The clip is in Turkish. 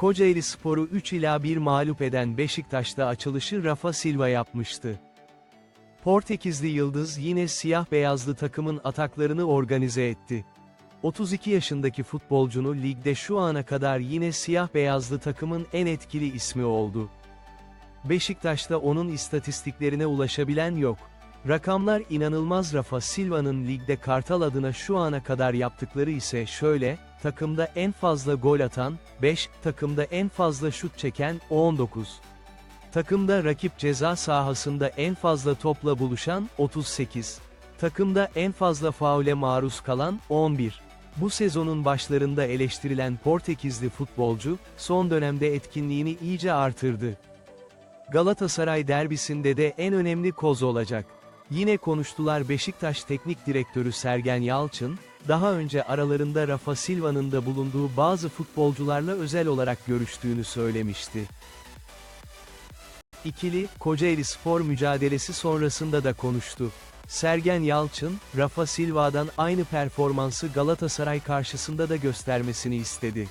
Kocaeli Spor'u 3 ila 1 mağlup eden Beşiktaş'ta açılışı Rafa Silva yapmıştı. Portekizli Yıldız yine siyah-beyazlı takımın ataklarını organize etti. 32 yaşındaki futbolcunu ligde şu ana kadar yine siyah-beyazlı takımın en etkili ismi oldu. Beşiktaş'ta onun istatistiklerine ulaşabilen yok. Rakamlar inanılmaz Rafa Silva'nın ligde Kartal adına şu ana kadar yaptıkları ise şöyle, takımda en fazla gol atan, 5, takımda en fazla şut çeken, 19. Takımda rakip ceza sahasında en fazla topla buluşan, 38. Takımda en fazla faule maruz kalan, 11. Bu sezonun başlarında eleştirilen Portekizli futbolcu, son dönemde etkinliğini iyice artırdı. Galatasaray derbisinde de en önemli koz olacak. Yine konuştular Beşiktaş Teknik Direktörü Sergen Yalçın, daha önce aralarında Rafa Silva'nın da bulunduğu bazı futbolcularla özel olarak görüştüğünü söylemişti. İkili, Kocaeli Spor mücadelesi sonrasında da konuştu. Sergen Yalçın, Rafa Silva'dan aynı performansı Galatasaray karşısında da göstermesini istedi.